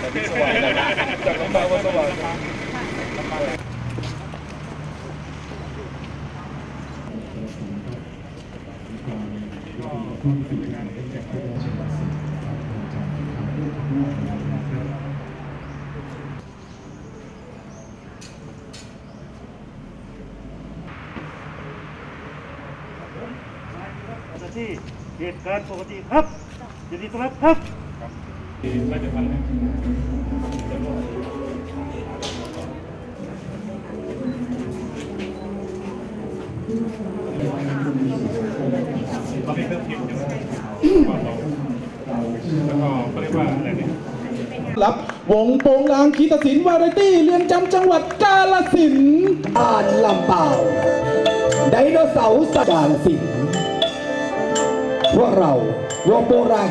ตอนนี้สว่างแล้วจากลำบากมาสว่างที่เหตุการณ์ปกติครับยินดีต้อนรับครับ ตอนนี้เริ่มพิมพ์อยู่ก่อนเราแล้วก็เขาเรียกว่าอะไรเนี่ย รับวงโปงลางคีตศิลป์วาไรตี้เรียนจำจังหวัดกาลสินธุ์อ่านลำเปล่าไดโนเสาร์สกาลสินธุ์พวกเราวงโบราณ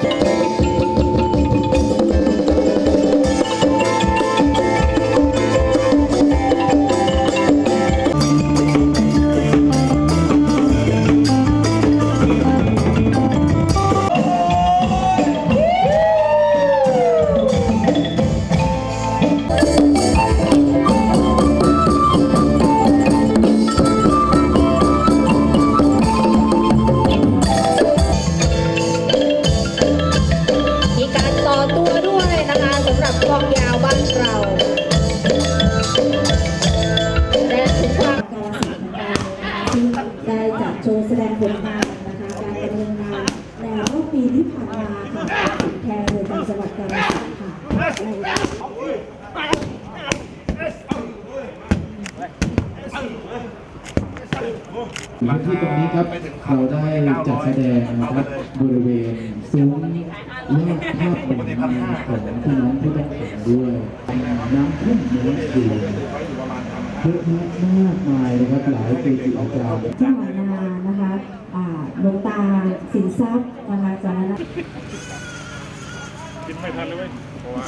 นนะคะการดำเนินงานในรอบปีที่ผ่านมาค่ะถึงแทนเรือนจำจังหวัดกาฬสินธุ์ค่ะพื้นที่ตรงนี้ครับเราได้จัดแสดงนะครับบริเวณซุ้มแลกภาพบนของพี่น้องผู้ต้องขังด้วยน้ำท่วมเนื้ออยู่เยอะแยะมากมายนะครับหลายปีจิอาจารย์ที่ผ่านานะคะ หลวงตาสินทรัพย์นะคะจากนั้นกินไม่ทันเลยเว้ยเพราะว่า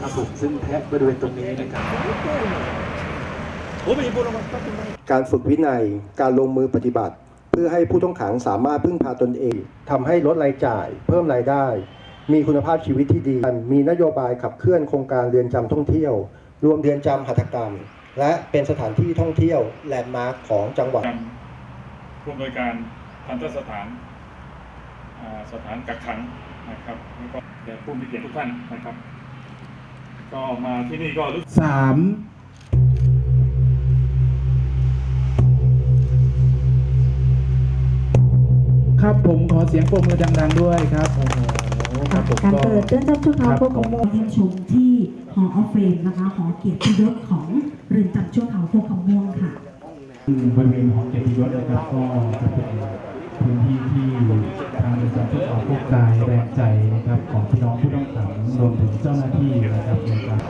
ครับผมซึ่งแทะบริเวณตรงนี้นะครับการฝึกวินัยการลงมือปฏิบัติ เพื่อให้ผู้ต้องขังสามารถพึ่งพาตนเองทำให้ลดรายจ่าย เพิ่มรายได้ มีคุณภาพชีวิตที่ดี มีนโยบายขับเคลื่อนโครงการเรือนจำท่องเที่ยว รวมเรือนจำหัตถกรรม และเป็นสถานที่ท่องเที่ยวแลนด์มาร์คของจังหวัดการ ผู้อำนวยการทันตสถานอ่าสถานกักขังนะครับแล้วก็แขกผู้มีเกียรติทุกท่านนะครับ ก็มาที่นี่ก็รู้สึกสามครับผมขอเสียงปรบมือดังๆด้วยครับโอ้โหครับผมการก็เปิดเรื่องจำชั่วคราวครับพวกของโมเยี่ยมชมที่หอออฟเฟรมนะคะหอเกียรติยศของเรือนจำชั่วคราวพวกของม่วงค่ะ บริเวณของเกียรติยศนะครับก็จะเป็นพื้นที่ที่ทางเรือนจำชั่วคราพวกกายแรงใจนะครับของพี่น้องผู้ต้องขังรวมถึงเจ้าหน้าที่นะครับในการ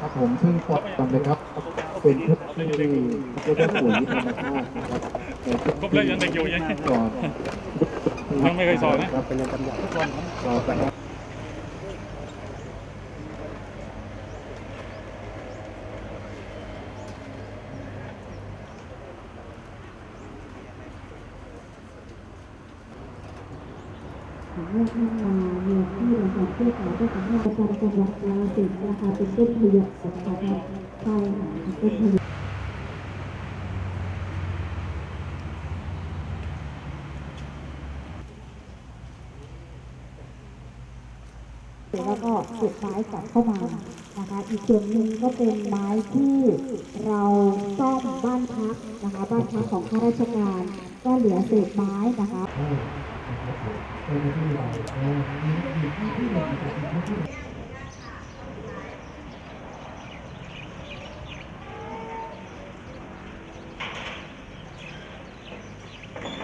ครับผมเพิ่งปลดตำเลยครับ เป็นชุดที่เรียกว่าปุ๋ยธรรมชาตินะครับก็เล่นยังเด็กอยู่ยังก่อนยังไม่เคยสอนนะครับเป็นเรือนจำใหญ่เราแต่ละ ของเมื่อท่านมาเมือที่เราทำเพื่อขอเพื่อของเราประจำจังหวัดกาสินธุ์นะคะเป็นต้นพยกสังกัดใช่ค่ะต้นพยกแล้วก็เก็บไม้กลับเข้ามานะคะ อีกส่วนหนึ่งก็เป็นไม้ที่เราซ่อมบ้านพักนะคะ บ้านพักของข้าราชการ ก็เหลือเศษไม้นะคะ เจ้าหน้าที่เรา